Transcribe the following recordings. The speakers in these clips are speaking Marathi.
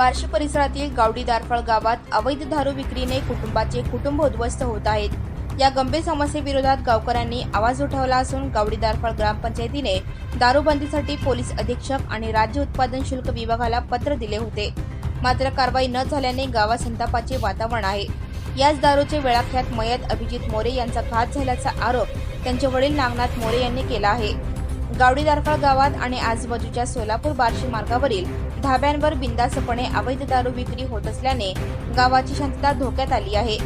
बार्शी परिसरातील गावडी दारफळ गावात अवैध दारू विक्रीने कुटुंबाचे कुटुंब उद्ध्वस्त होत आहेत. या गंभीर समस्येविरोधात गावकऱ्यांनी आवाज उठवला असून गावडी दारफळ ग्रामपंचायतीने दारूबंदीसाठी पोलीस अधीक्षक आणि राज्य उत्पादन शुल्क विभागाला पत्र दिले होते. मात्र कारवाई न झाल्याने गावात संतापाचे वातावरण आहे. याच दारूचे वेळाख्यात मयत अभिजित मोरे यांचा घात झाल्याचा आरोप त्यांचे वडील नागनाथ मोरे यांनी केला आहे. गावडी दारफळ गावात आणि आजूबाजूच्या सोलापूर बार्शी मार्गावरील धाब्यांवर बिंदासपणे अवैध दारू विक्री होत असल्याने गावाची शांतता धोक्यात आली आहे.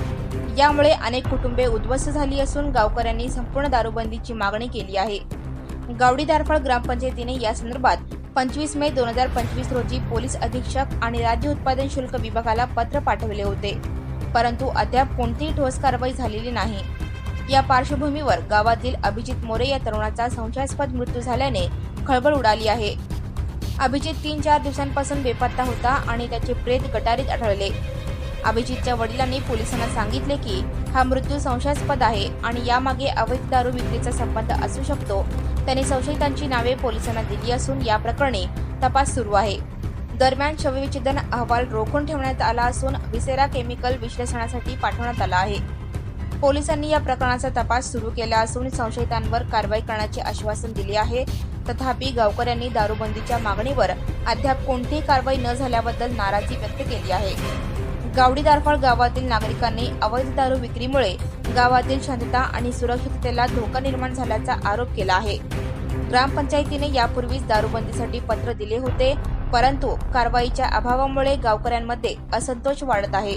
यामुळे अनेक कुटुंबे उद्ध्वस्त झाली असून गावकऱ्यांनी संपूर्ण दारूबंदीची मागणी केली आहे. गावडी दारफळ ग्रामपंचायतीने या संदर्भात पंचवीस मे दोन हजार पंचवीस रोजी पोलीस अधीक्षक आणि राज्य उत्पादन शुल्क विभागाला पत्र पाठवले होते. परंतु अद्याप कोणतीही ठोस कारवाई झालेली नाही. या पार्श्वभूमीवर गावातील अभिजित मोरे या तरुणाचा संशयास्पद मृत्यू झाल्याने खळबळ उडाली आहे. अभिजित तीन चार दिवसांपासून बेपत्ता होता आणि त्याचे प्रेत गटारीत आढळले. अभिजितच्या वडिलांनी पोलिसांना सांगितले की हा मृत्यू संशयास्पद आहे आणि यामागे अवैध दारू विक्रीचा संबंध असू शकतो. त्यांनी संशयितांची नावे पोलिसांना दिली असून या प्रकरणी तपास सुरू आहे. दरम्यान शवविच्छेदन अहवाल रोखून ठेवण्यात आला असून विसेरा केमिकल विश्लेषणासाठी पाठवण्यात आला आहे. पोलिसांनी या प्रकरणाचा तपास सुरू केला असून संशयितांवर कारवाई करण्याचे आश्वासन दिले आहे. तथापि गावकऱ्यांनी दारूबंदीच्या मागणीवर अद्याप कोणतीही कारवाई न झाल्याबद्दल नाराजी व्यक्त केली आहे. गावडी दारफळ गावातील नागरिकांनी अवैध दारू विक्रीमुळे गावातील शांतता आणि सुरक्षिततेला धोका निर्माण झाल्याचा आरोप केला आहे. ग्रामपंचायतीने यापूर्वीच दारूबंदीसाठी पत्र दिले होते परंतु कारवाईच्या अभावामुळे गावकऱ्यांमध्ये असंतोष वाढत आहे.